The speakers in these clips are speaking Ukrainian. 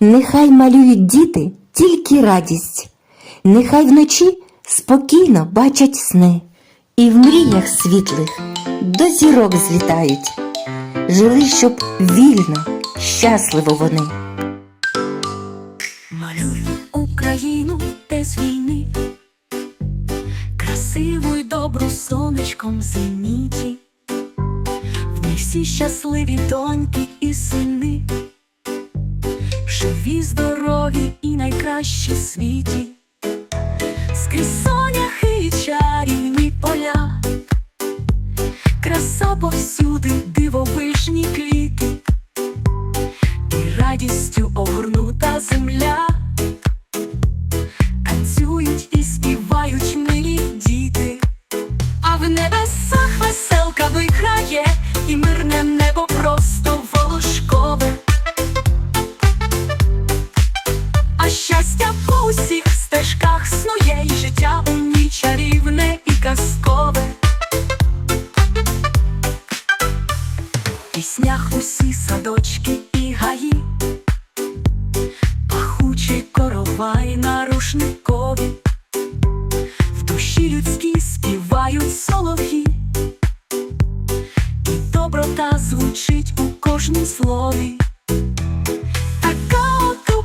Нехай малюють діти тільки радість, нехай вночі спокійно бачать сни, і в мріях світлих до зірок злітають, жили, щоб вільно, щасливо вони. Малюю Україну без війни, красиву й добру сонечком зеніті, в всі щасливі доньки і сини, живі, здорові і найкращі в світі, скрізь соняхи і чарівні поля, краса повсюди, дивовижні квіти. І радістю огорнута земля. Танцюють і співають милі діти, а в небесах веселка виграє, і мирне щастя по усіх стежках снує, і життя у ній чарівне і казкове. В піснях усі садочки і гаї, пахучий коровай на рушникові, в душі людській співають солов'ї, і доброта звучить у кожнім слові.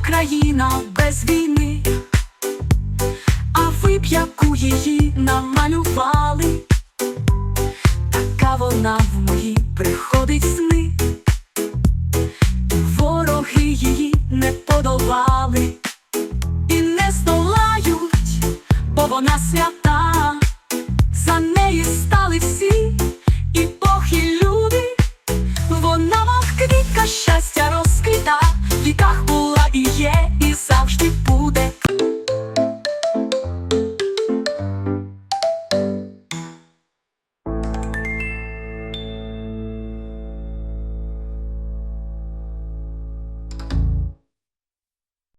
Україна без війни, а ви б яку її намалювали. Така вона в мої приходить сни, вороги її не подолали. І не здолають, бо вона свята, за неї стали всі,